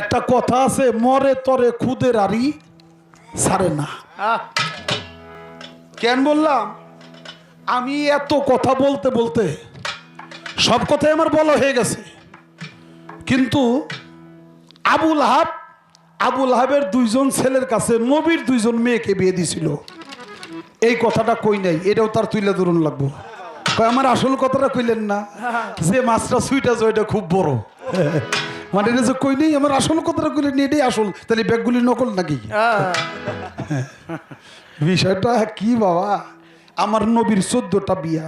একটা কথা আছে মরে তরে খুদের আরি সারে না। কেন বললাম? আমি এত কথা বলতে বলতে সব কথাই আমার বলা হয়ে গেছে। কিন্তু আবুল হাব আবুল হাবের দুইজন ছেলের কাছে নবীর দুইজন মেয়েকে বিয়ে দিছিল এই কথাটা কই নাই এটাও তার তুলে ধরুন লাগবো। আমার আসল কথাটা কইলেন না? যে মাছটা সুইটা ওইটা খুব বড়। মানে এটা যে কই নেই আমার আসল কথাটা কইলেন এটাই আসল। তাহলে ব্যাগগুলি নকল নাকি? বিষয়টা কি বাবা? আমার নবীর চোদ্দটা বিয়া।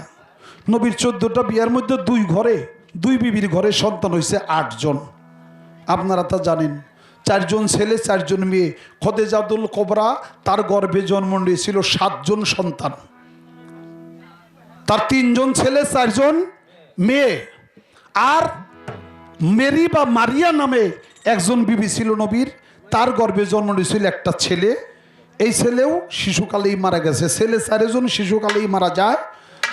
নবীর চোদ্দটা বিয়ার মধ্যে দুই ঘরে দুই বিবির ঘরে সন্তান হয়েছে আটজন। আপনারা তা জানেন। চারজন ছেলে চারজন মেয়ে। খদেজাদুল কবরা তার গর্ভে জন্ম নিয়েছিল সাতজন সন্তান। তার তিনজন ছেলে চারজন মেয়ে। আর মেরি বা মারিয়া নামে একজন বিবি ছিল নবীর। তার গর্ভে জন্ম নিয়েছিল একটা ছেলে। এই ছেলেও শিশুকালেই মারা গেছে। ছেলে চারজন শিশুকালেই মারা যায়।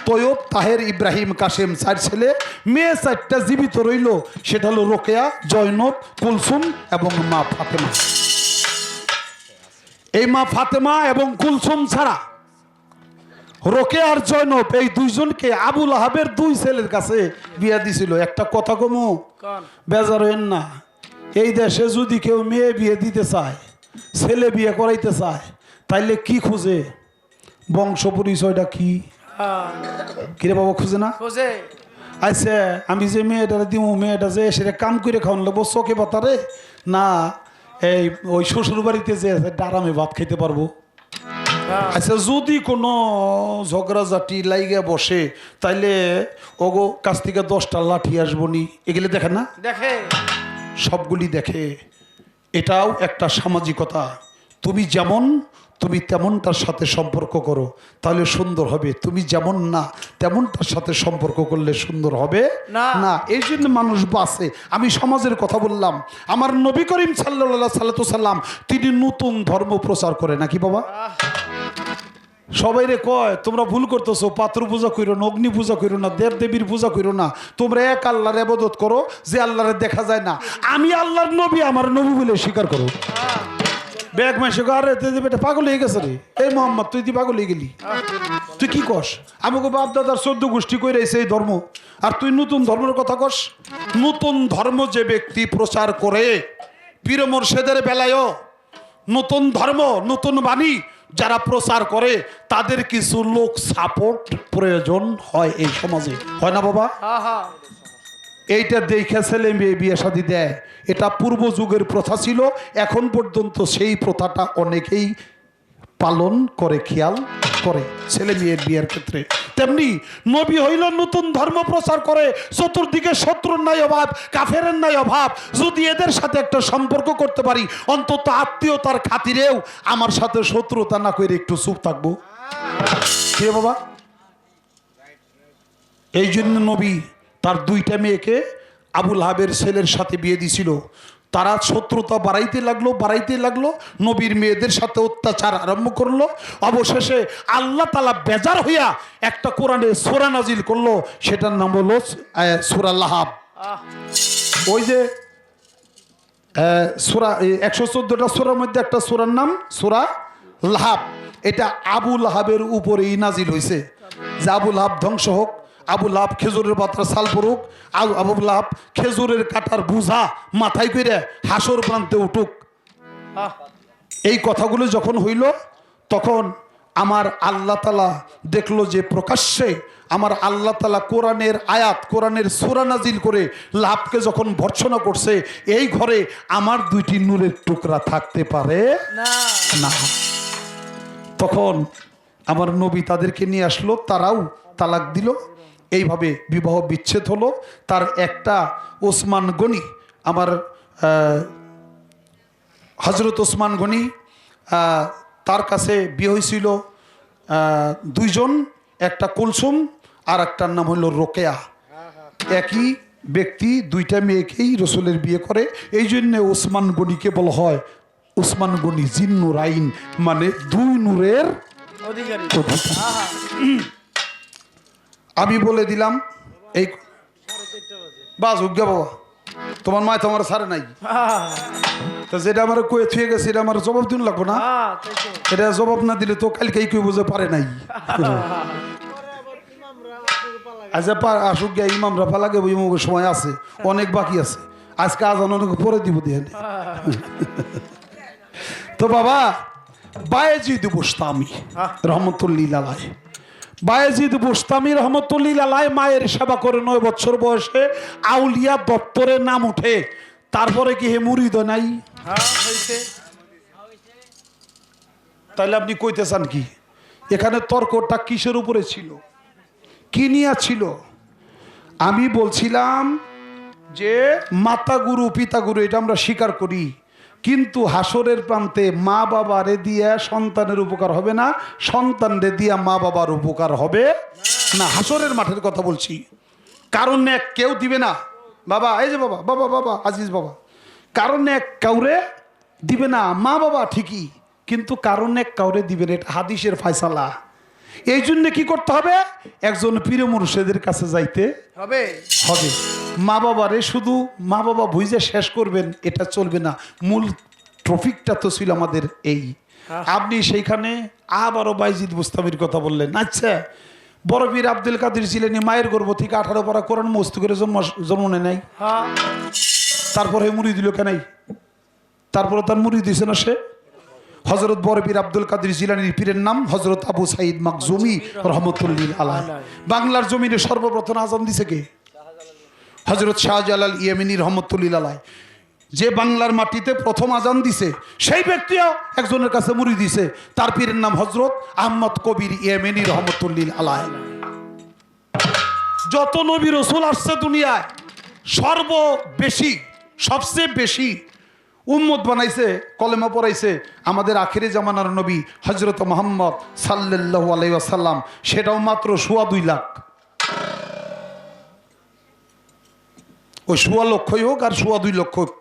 তৈয়ব তাহের ইব্রাহিম কাশেম চার ছেলে। মেয়ে চারটা জীবিত রইল। সেটা হলো রোকেয়া, জয়নব, কুলসুম এবং মা ফাতেমা। এই মা ফাতেমা এবং কুলসুম ছাড়া রোকে আর জয়নব এই দুইজনকে আবুল আহাবের দুই ছেলের কাছে বিয়া দিছিল। একটা কথা কমু? বেজার হইন না। এই দেশে যদি কেউ মেয়ে বিয়ে দিতে চায় ছেলে বিয়ে করাইতে চায় তাইলে কি খুঁজে? বংশ পরিচয়টা কি? কিরে বাবা খুঁজে না? খোঁজে। আচ্ছা আমি যে মেয়েটারে দিব মেয়েটা যে সেটা কাম করে খাওয়ান লাগবো চোখে বাতারে না এই ওই শ্বশুর বাড়িতে যে আছে, ডারামে ভাত খেতে পারব। আচ্ছা যদি কোনো ঝগড়াঝাটি লাইগে বসে তাইলে ওগো কাছ থেকে দশটা লাঠি আসব নি। এগুলো দেখে না? দেখে। সবগুলি দেখে। এটাও একটা সামাজিকতা। তুমি যেমন তুমি তেমন তার সাথে সম্পর্ক করো তাহলে সুন্দর হবে। তুমি যেমন না তেমনটার সাথে সম্পর্ক করলে সুন্দর হবে না। না। এই জন্য মানুষ বাসে। আমি সমাজের কথা বললাম। আমার নবী করিম সাল্লাহ সাল্লাতু সাল্লাম তিনি নতুন ধর্ম প্রচার করে নাকি বাবা? আহ, সবাই রে কয় তোমরা ভুল করতেছো পাত্র পূজা করো না অগ্নি পূজা করো না দেব দেবীর পূজা করো না। তোমরা এক আল্লাহর আবাদত করো যে আল্লাহরে দেখা যায় না। আমি আল্লাহর নবী আমার নবী বলে স্বীকার করো। ব্যাগ মাসে আরে তুই বেটা পাগল হয়ে গেছে রে। এই মোহাম্মদ তুই তুই পাগল হয়ে গেলি? তুই কি কস? আমাকে বাপ দাদার চোদ্দ গোষ্ঠী করে এই ধর্ম। আর তুই নতুন ধর্মের কথা কস? নতুন ধর্ম যে ব্যক্তি প্রচার করে পীর মোর্শেদের বেলায়ও নতুন ধর্ম নতুন বাণী যারা প্রচার করে তাদের কিছু লোক সাপোর্ট প্রয়োজন হয় এই সমাজে। হয় না বাবা? এইটা দেখে ছেলে মেয়ে বিয়ে শাদি দেয়। এটা পূর্ব যুগের প্রথা ছিল এখন পর্যন্ত সেই প্রথাটা অনেকেই পালন করে খেয়াল করে, ছেলে মেয়ের বিয়ের ক্ষেত্রে। তেমনি নবী হইল নতুন ধর্ম প্রচার করে, চতুর্দিকে শত্রুর নাই অভাব কাফেরের নাই অভাব। যদি এদের সাথে একটা সম্পর্ক করতে পারি, অন্তত আত্মীয়তার খাতিরেও আমার সাথে শত্রুতা না করে একটু চুপ থাকব। কে বাবা? এই জন্য নবী তার দুইটা মেয়েকে আবুল হাবের ছেলের সাথে বিয়ে দিছিল। তারা শত্রুতা বাড়াইতে লাগল বাড়াইতে লাগল, নবীর মেয়েদের সাথে অত্যাচার আরম্ভ করল। অবশেষে আল্লাহ তালা বেজার হইয়া একটা কোরআনে সোরা নাজিল করল, সেটার নাম হলো সূরা লাহাব। ওই যে সূরা একশো চোদ্দোটা সোরার মধ্যে একটা সোরার নাম, সোরা লাহাব। এটা আবু লাহাবের উপরেই নাজিল হয়েছে যে আবুল লাহাব ধ্বংস হোক আবু লাহাব খেজুরের পাত্রা সাল পড়ুক আবু আবু লাহাব খেজুরের কাটার বুঝা মাথায় করে হাসর প্রান্তে উঠুক। এই কথাগুলো যখন হইল তখন আমার আল্লাহ তালা দেখল যে প্রকাশ্যে আমার আল্লাহ তালা কোরআনের আয়াত কোরআনের সুরা নাজিল করে লাভকে যখন ভর্সনা করছে এই ঘরে আমার দুইটি নূরের টুকরা থাকতে পারে? না। না। তখন আমার নবী তাদেরকে নিয়ে আসলো তারাও তালাক দিল। এইভাবে বিবাহ বিচ্ছেদ হলো। তার একটা ওসমান গনি আমার হজরত ওসমান গনি তার কাছে বিয়ে হয়েছিল দুইজন একটা কুলসুম আর একটার নাম হলো রোকেয়া। একই ব্যক্তি দুইটা মেয়েকেই রসুলের বিয়ে করে। এই জন্যে ওসমান গনিকে বলা হয় ওসমান গনি জিন্নুর আইন মানে দুই নূরের অধিকারী। আমি বলে দিলাম, এই বাস উজ্ঞা বাবা। তোমার মায় তোমার সারে নাই। যেটা আমার থুয়ে গেছে, এটা আমার জবাব লাগবো না? জবাব নাই। আচ্ছা সময় আছে, অনেক বাকি আছে। আজকে আজান অনেক পরে দিব দিয়ে তো বাবা, বায়েজিদ বুস্তামি, রহমতুল্লিল আলাই বায়েজিদ বুস্তামি রহমতুল্লিল আলাই মায়ের সেবা করে নয় বছর বয়সে আউলিয়া দপ্তরের নাম উঠে তারপরে কি হে মুরিদ নাই? তাহলে আপনি কইতে চান কি, এখানে তর্কটা কিসের উপরে ছিল? কি নিয়ে ছিল? আমি বলছিলাম যে মাতা গুরু পিতা গুরু এটা আমরা স্বীকার করি। কিন্তু হাসরের প্রান্তে মা বাবা রে দিয়া সন্তানের উপকার হবে না সন্তানরে দিয়া মা বাবার উপকার হবে না। হাসরের মাঠের কথা বলছি। কারণ এক কেউ দিবে না। বাবা এই যে বাবা বাবা বাবা আজিজ বাবা। কারণ এক কাউরে দিবে না। মা বাবা ঠিকই কিন্তু কারণ এক কাউরে দিবে না। এটা হাদিসের ফয়সালা। এই জন্য কি করতে হবে? একজন পীর মুর্শেদের কাছে যাইতে হবে। হবে। মা বাবারে শুধু মা বাবা বুঝে শেষ করবেন এটা চলবে না। মূল ট্রফিকটা তো ছিল আমাদের এই। আপনি সেইখানে আবারও বাইজিদ মুস্তাবির কথা বললেন। আচ্ছা বড় বীর আব্দুল কাদের ছিলেন মায়ের গর্ভ থেকে আঠারো পারা কোরআন মস্ত করে জন্ম জন্ম নেয় নাই। হ্যাঁ। তারপরে মুড়ি দিল কেনাই তারপরে তার মুড়ি দিছে না সে? হজরত বরবীর আব্দুল কাদির জিলানির পীরের নাম হজরত আবু সাইদ মাকজুমি রহমতুল্লিল আলাহ বাংলার জমিনে সর্বপ্রথম আজান দিছে কে? হজরত শাহজালাল ইয়েমিনী রহমতুল্লিল আলাহ যে বাংলার মাটিতে প্রথম আজান দিছে, সেই ব্যক্তিও একজনের কাছে মুড়ি দিছে। তার পীরের নাম হজরত আহমদ কবির ইয়েমেনি রহমতুল্লিল আলাহ যত নবী রসুল আসছে দুনিয়ায় সর্ব বেশি সবচেয়ে বেশি উম্মত বানাইছে, কলেমা পড়াইছে আমাদের আখেরি জামানার নবী হজরত মোহাম্মদ সাল্লাহ আলাইসাল্লাম সেটাও মাত্র সোয়া দুই লাখ। ওই সোয়া লক্ষই হোক আর সোয়া দুই লক্ষ হোক।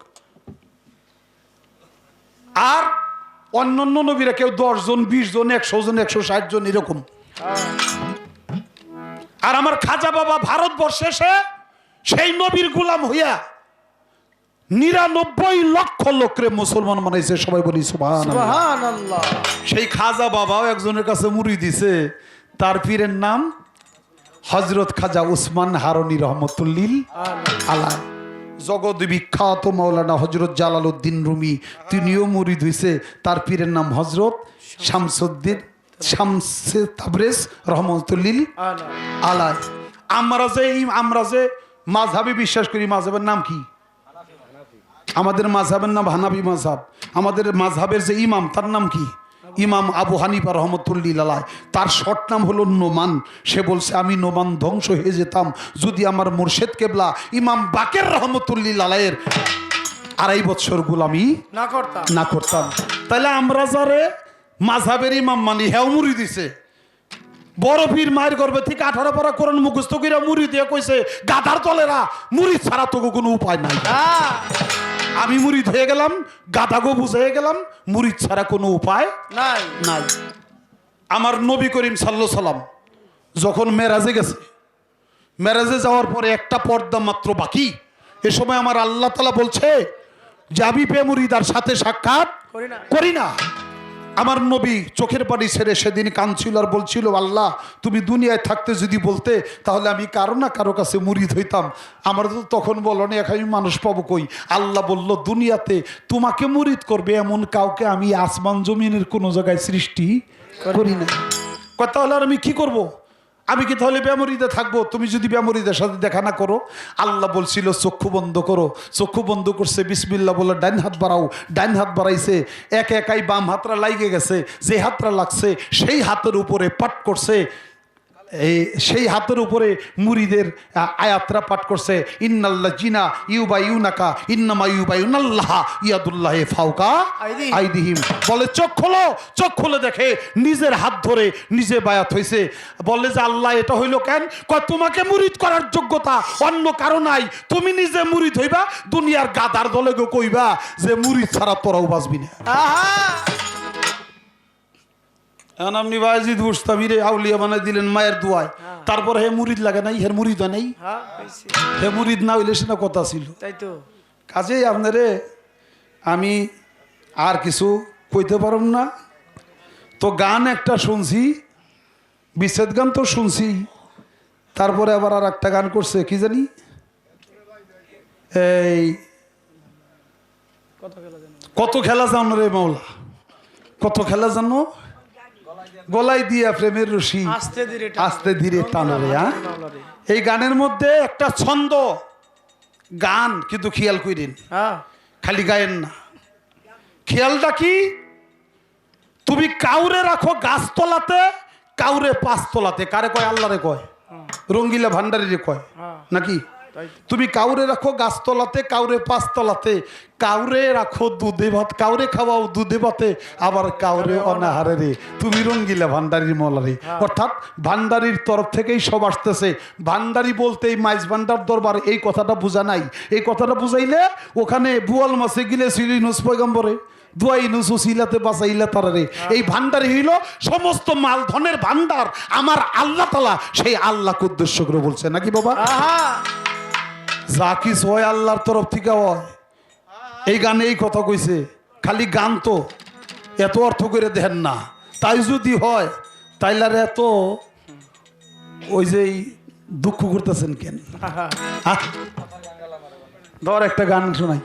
আর অন্যান্য নবীরা কেউ দশ জন বিশ জন একশো জন একশো ষাট জন এরকম। আর আমার খাজা বাবা ভারতবর্ষে এসে সেই নবীর গুলাম হইয়া নিরানব্বই লক্ষ লোকরে মুসলমান বানাইছে সবাই বলি সেই খাজা বাবাও একজনের কাছে মুড়ি দিছে তার পীরের নাম হজরত খাজা উসমান হারনি রহমতুল্লিল আলা জগৎ বিখ্যাত মৌলানা হজরত জালাল উদ্দিন রুমি, তিনিও মুড়ি ধুইছে তার পীরের নাম হজরত শামসুদ্দিন শামসে তাবরেজ রহমতুল্লিল আলা আমরা যে আমরা যে মাঝহাবে বিশ্বাস করি, মাঝহাবের নাম কি? আমাদের মাঝহাবের নাম হানাবি মাঝহাব। আমাদের মাঝহাবের যে ইমাম, তার নাম কি? ইমাম আবু হানিফা রহমতুল্লিল আলায় তার শর্ট নাম হলো নোমান। সে বলছে আমি নোমান ধ্বংস হয়ে যেতাম যদি আমার মুর্শেদ কেবলা ইমাম বাকের রহমতুল্লিল আলায়ের আড়াই বছর গুলামি না করতাম। না করতাম। তাহলে আমরা যারে মাঝহাবের ইমাম মানি হ্যাঁ মুড়ি দিছে। বড় পীর মায়ের গর্বে থেকে আঠারো পারা কোরআন মুখস্থ করে মুড়ি দিয়ে কইছে গাধার তলেরা মুড়ি ছাড়া তো কোনো উপায় নাই। হ্যাঁ। আমি মুড়ি হয়ে গেলাম গাধাগো হয়ে গেলাম মুড়ি ছাড়া কোনো উপায় নাই। নাই। আমার নবী করিম সাল্লু সাল্লাম যখন মেরাজে গেছে মেরাজে যাওয়ার পরে একটা পর্দা মাত্র বাকি। এ সময় আমার আল্লাহ তালা বলছে যাবি পে মুরিদার সাথে সাক্ষাৎ করি না। আমার নবী চোখের পানি ছেড়ে সেদিন কাঁদছিল আর বলছিল, আল্লাহ, তুমি দুনিয়ায় থাকতে যদি বলতে, তাহলে আমি কারও না কারও কাছে মুরিদ হইতাম আমার তো তখন বলো না এখন মানুষ পাবো কই? আল্লাহ বলল, দুনিয়াতে তোমাকে মুরিদ করবে এমন কাউকে আমি আসমান জমিনের কোনো জায়গায় সৃষ্টি করি না। কথা হলে আর আমি কি করব। আমি কি তাহলে ব্যামরিতে থাকব? তুমি যদি ব্যামরিদের সাথে দেখা না করো, আল্লাহ বলছিল, চক্ষু বন্ধ করো। চক্ষু বন্ধ করছে বিসমিল্লা বলে ডাইন হাত বাড়াও। ডাইন হাত বাড়াইছে, এক একাই বাম হাতরা লাইগে গেছে, যে হাতরা লাগছে, সেই হাতের উপরে পাট করছে। এই সেই হাতের উপরে মুড়িদের আয়াতরা পাঠ করছে ইন্নাল্লাহ জিনা ইউবা ইউনাকা ইন্নামা ইউবা ইউনাল্লাহ ইয়াদুল্লাহ ফাউকা আইদিহিম। বলে চোখ খোলো চোখ খুলে দেখে নিজের হাত ধরে নিজে বায়াত হয়েছে বলে যে আল্লাহ এটা হইল কেন? কয় তোমাকে মুরিদ করার যোগ্যতা অন্য কারও নাই। তুমি নিজে মুরিদ হইবা দুনিয়ার গাদার দলে গো কইবা যে মুরিদ ছাড়া তোরাও বাঁচবি না। আহা! এখন আপনি বাজিদ মুস্তামিরে আউলিয়া বানাই দিলেন মায়ের দোয়ায়। তারপর হে মুরিদ লাগে নাই হের মুরিদ হয় নাই। হ্যাঁ হে মুরিদ না হইলে সেটা কথা ছিল। তাই তো। কাজেই আপনারে আমি আর কিছু কইতে পারব না। তো গান একটা শুনছি বিচ্ছেদ গান তো শুনছি তারপরে আবার আর একটা গান করছে কি জানি? এই কত খেলা জানো? কত খেলা জানো রে মাওলা? কত খেলা জানো? গলায় দিয়া প্রেমের রশি। আস্তে ধীরে আস্তে ধীরে টানো রে হ্যাঁ এই গানের মধ্যে একটা ছন্দ গান কিন্তু খেয়াল করিন হ্যাঁ। খালি গায়েন না। খেয়ালটা কি? তুমি কাউরে রাখো গাছতলাতে কাউরে পাঁচতলাতে। কারে কয়? আল্লাহরে কয়। রঙ্গিলা ভান্ডারিরে কয়। হ্যাঁ। নাকি? তুমি কাউরে রাখো গাছতলাতে কাউরে পাঁচতলাতে। কাউরে রাখো দুধে ভাত কাউরে খাওয়াও দুধে ভাতে আবার কাউরে অনাহারে রে তুমি রঙ্গিলা ভান্ডারির মলারে। অর্থাৎ ভান্ডারির তরফ থেকেই সব আসতেছে। ভান্ডারি বলতে এই মাইজ ভান্ডার দরবার এই কথাটা বোঝা নাই। এই কথাটা বুঝাইলে ওখানে বুয়াল মাসে গিলে সিরিনুস পয়গম্বরে দুয়াই নুসু সিলাতে বাঁচাইলা তারারে। এই ভান্ডারি হইল সমস্ত মাল ধনের ভান্ডার। আমার আল্লাহ তালা সেই আল্লাহকে উদ্দেশ্য করে বলছে। নাকি বাবা? যা কিছু হয় আল্লাহর তরফ থেকে হয় এই গানে এই কথা কইছে, খালি গান তো, এত অর্থ করে দেন না তাই যদি হয়, তাইলে আর এত ওই যে দুঃখ করতেছেন কেন? ধর একটা গান শোনাই।